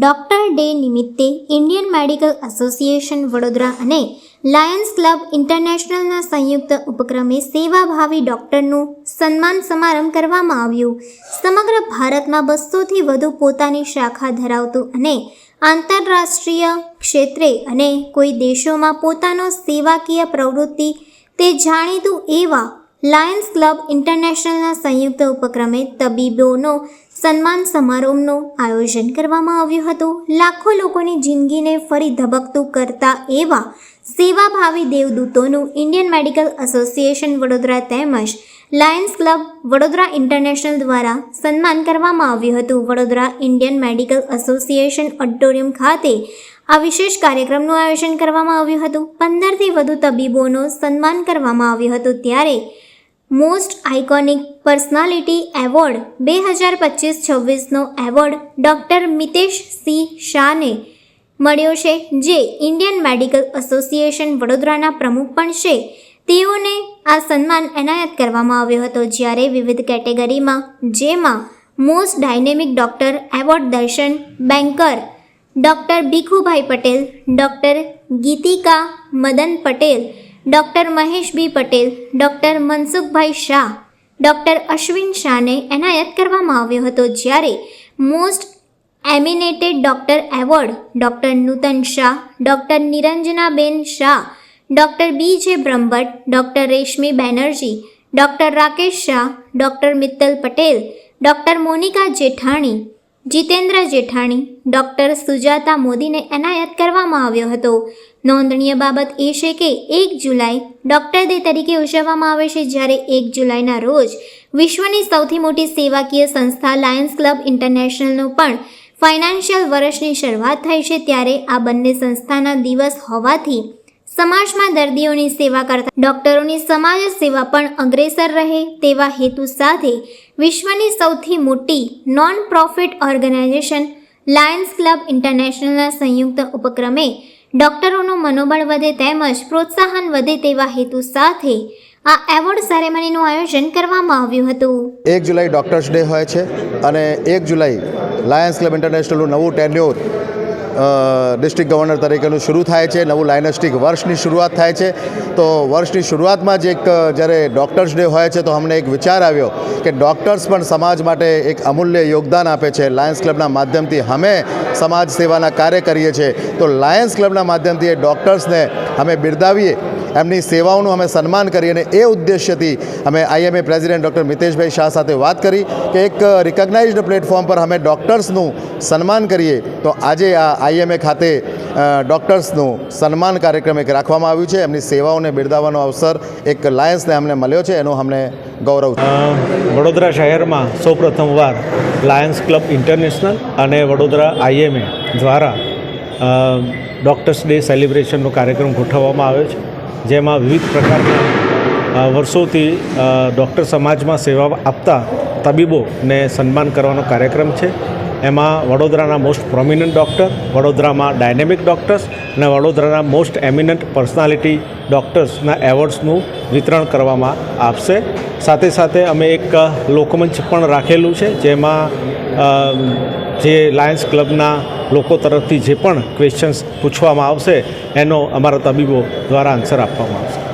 Doctor day નિમિત્તે Indian Medical Association Vadodara અને Lions Club ઇન્ટરનેશનલના સંયુક્ત ઉપક્રમે સેવાભાવી ડોક્ટરનું સન્માન સમારંભ કરવામાં આવ્યું. સમગ્ર ભારતમાં બસોથી વધુ પોતાની શાખા ધરાવતું અને આંતરરાષ્ટ્રીય ક્ષેત્રે અને કોઈ દેશોમાં પોતાનો સેવાકીય પ્રવૃત્તિ તે જાણીતું એવા લાયન્સ ક્લબ ઇન્ટરનેશનલના સંયુક્ત ઉપક્રમે તબીબોનો સન્માન સમારોહનું આયોજન કરવામાં આવ્યું હતું. લાખો લોકોની જિંદગીને ફરી ધબકતું કરતા એવા સેવાભાવી દેવદૂતોનું ઇન્ડિયન મેડિકલ એસોસિએશન વડોદરા તેમજ લાયન્સ ક્લબ વડોદરા ઇન્ટરનેશનલ દ્વારા સન્માન કરવામાં આવ્યું હતું. Vadodara Indian Medical Association auditorium ખાતે આ વિશેષ કાર્યક્રમનું આયોજન કરવામાં આવ્યું હતું. પંદરથી વધુ તબીબોનું સન્માન કરવામાં આવ્યું હતું. ત્યારે મોસ્ટ આઇકોનિક પર્સનાલિટી એવોર્ડ બે હજાર પચીસ છવ્વીસનો એવોર્ડ ડૉક્ટર મિતેશ સિંહ શાહને મળ્યો છે, જે ઇન્ડિયન મેડિકલ એસોસિએશન વડોદરાના પ્રમુખ પણ છે. તેઓને આ સન્માન એનાયત કરવામાં આવ્યો હતો જ્યારે વિવિધ કેટેગરીમાં, જેમાં most dynamic doctor award Darshan, Banker, doctor Bhikhubhai Patel, doctor Gitika Madan Patel doctor Mahesh B Patel, doctor Mansukhbhai Shah, doctor Ashwin શાહને એનાયત કરવામાં આવ્યો હતો જ્યારે most eminent doctor award doctor Nutan Shah, doctor Niranjanaben Shah, doctor B J Brahmbhatt, doctor Reshmi Banerjee, doctor Rakesh Shah, doctor Mittal Patel, doctor Monica Jethani Jitendra Jethani, doctor Sujata મોદીને એનાયત કરવામાં આવ્યો હતો. નોંધનીય બાબત એ છે કે એક જુલાઈ ડૉક્ટર ડે તરીકે ઉજવવામાં આવે છે જ્યારે એક જુલાઈના રોજ વિશ્વની સૌથી મોટી સેવાકીય સંસ્થા લાયન્સ ક્લબ ઇન્ટરનેશનલનું પણ ફાઇનાન્શિયલ વર્ષની શરૂઆત થઈ છે ત્યારે આ બંને સંસ્થાના દિવસ હોવાથી સમાજમાં દર્દીઓની સેવા કરતા ડોક્ટરોની સમાજ સેવા પણ અગ્રેસર રહે તેવા હેતુ સાથે વિશ્વની સૌથી મોટી non profit organisation Lions Club ઇન્ટરનેશનલના સંયુક્ત ઉપક્રમે ડોક્ટરોનું મનોબળ વધે તેમજ પ્રોત્સાહન વધે તેવા હેતુ સાથે આ એવોર્ડ સેરેમનીનું આયોજન કરવામાં આવ્યું હતું. એક જુલાઈ ડૉક્ટર્સ ડે હોય છે અને એક જુલાઈ લાયન્સ ક્લબ ઇન્ટરનેશનલનું નવું ટેન્યોર ડિસ્ટ્રિક્ટ ગવર્નર તરીકેનું શરૂ થાય છે, નવું લાયનસ્ટિક વર્ષની શરૂઆત થાય છે. તો વર્ષની શરૂઆતમાં જ એક જ્યારે ડૉક્ટર્સ ડે હોય છે તો અમને એક વિચાર આવ્યો કે ડૉક્ટર્સ પણ સમાજ માટે એક અમૂલ્ય યોગદાન આપે છે. લાયન્સ ક્લબના માધ્યમથી અમે સમાજ સેવાના કાર્ય કરીએ છીએ. તો લાયન્સ ક્લબના માધ્યમથી એ ડૉક્ટર્સને અમે બિરદાવીએ. એમની સેવાઓનું અમે સન્માન કરી અને એ ઉદ્દેશ્યથી અમે IMA president doctor Miteshbhai Shah સાથે વાત કરી કે એક રિકગ્નાઇઝડ પ્લેટફોર્મ પર અમે ડૉક્ટર્સનું સન્માન કરીએ. તો આજે આ આઈએમએ ખાતે ડૉક્ટર્સનું સન્માન કાર્યક્રમ એક રાખવામાં આવ્યું છે. એમની સેવાઓને બિરદાવવાનો અવસર એક લાયન્સને અમને મળ્યો છે. એનું અમને ગૌરવ વડોદરા શહેરમાં સૌપ્રથમવાર લાયન્સ ક્લબ ઇન્ટરનેશનલ અને વડોદરા આઈએમએ દ્વારા ડૉક્ટર્સ ડે સેલિબ્રેશનનો કાર્યક્રમ ગોઠવવામાં આવ્યો છે. જેમાં વિવિધ પ્રકારના વર્ષોથી ડૉક્ટર સમાજમાં સેવા આપતા તબીબોને સન્માન કરવાનો કાર્યક્રમ છે. એમાં વડોદરાના મોસ્ટ પ્રોમિનન્ટ ડૉક્ટર વડોદરામાં ડાયનેમિક ડૉક્ટર્સ અને વડોદરાના મોસ્ટ એમિનન્ટ પર્સનાલિટી ડૉક્ટર્સના એવોર્ડ્સનું વિતરણ કરવામાં આવશે સાથે સાથે અમે એક લોકમંચ પણ રાખેલું છે, જેમાં જે લાયન્સ ક્લબના લોકો તરફથી જે પણ ક્વેશ્ચન્સ પૂછવામાં આવશે એનો અમારા તબીબો દ્વારા આન્સર આપવામાં આવશે.